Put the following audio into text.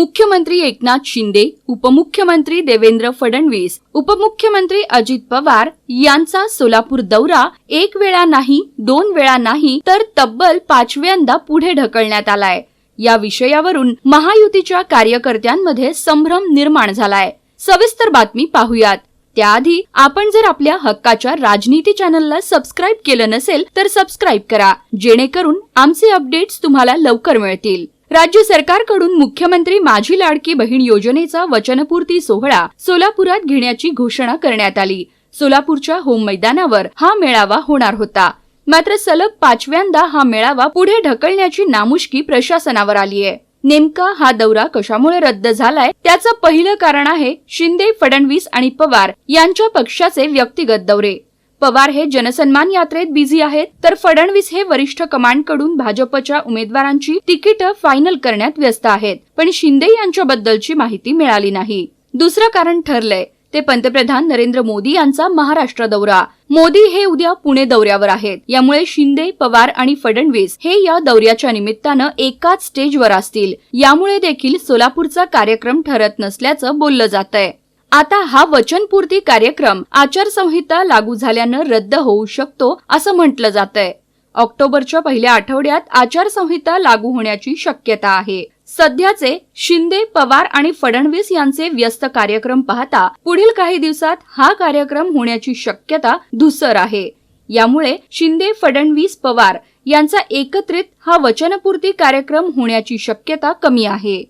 मुख्यमंत्री एकनाथ शिंदे उपमुख्यमंत्री देवेंद्र फडणवीस उपमुख्यमंत्री अजित पवार यांचा सोलापूर दौरा एक वेळा नाही दोन वेळा नाही तर तब्बल पाचव्यांदा पुढे ढकलण्यात आलाय. या विषयावरून महायुतीच्या कार्यकर्त्यांमध्ये संभ्रम निर्माण झालाय. सविस्तर बातमी पाहूयात. त्याआधी आपण जर आपल्या हक्काच्या राजनीती चॅनलला सबस्क्राईब केलं नसेल तर सबस्क्राईब करा जेणेकरून आमचे अपडेट्स तुम्हाला लवकर मिळतील. राज्य सरकारकडून मुख्यमंत्री माझी लाडकी बहीण योजनेचा वचनपूर्ती सोहळा सोलापुरात घेण्याची घोषणा करण्यात आली. सोलापूरच्या होम मैदानावर हा मेळावा होणार होता. मात्र सलग पाचव्यांदा हा मेळावा पुढे ढकलण्याची नामुष्की प्रशासनावर आली आहे नेमका हा दौरा कशामुळे रद्द झालाय? त्याचं पहिलं कारण आहे शिंदे फडणवीस आणि पवार यांच्या पक्षाचे व्यक्तिगत दौरे. पवार हे जनसन्मान यात्रेत बिझी आहेत तर फडणवीस हे वरिष्ठ कमांडकडून भाजपच्या उमेदवारांची तिकीट फायनल करण्यात व्यस्त आहेत. पण शिंदे यांच्याबद्दलची माहिती मिळाली नाही. दुसरं कारण ठरलंय ते पंतप्रधान नरेंद्र मोदी यांचा महाराष्ट्र दौरा. मोदी हे उद्या पुणे दौऱ्यावर आहेत. यामुळे शिंदे पवार आणि फडणवीस हे या दौऱ्याच्या निमित्तानं एकाच स्टेजवर असतील. यामुळे देखील सोलापूरचा कार्यक्रम ठरत नसल्याचं बोललं जात आहे आता हा वचनपूर्ती कार्यक्रम आचारसंहिता लागू झाल्यानं रद्द होऊ शकतो असं म्हटलं जात आहे ऑक्टोबरच्या पहिल्या आठवड्यात आचारसंहिता लागू होण्याची शक्यता आहे. सध्याचे शिंदे पवार आणि फडणवीस यांचे व्यस्त कार्यक्रम पाहता पुढील काही दिवसात हा कार्यक्रम होण्याची शक्यता धुसर आहे. यामुळे शिंदे फडणवीस पवार यांचा एकत्रित हा वचनपूर्ती कार्यक्रम होण्याची शक्यता कमी आहे.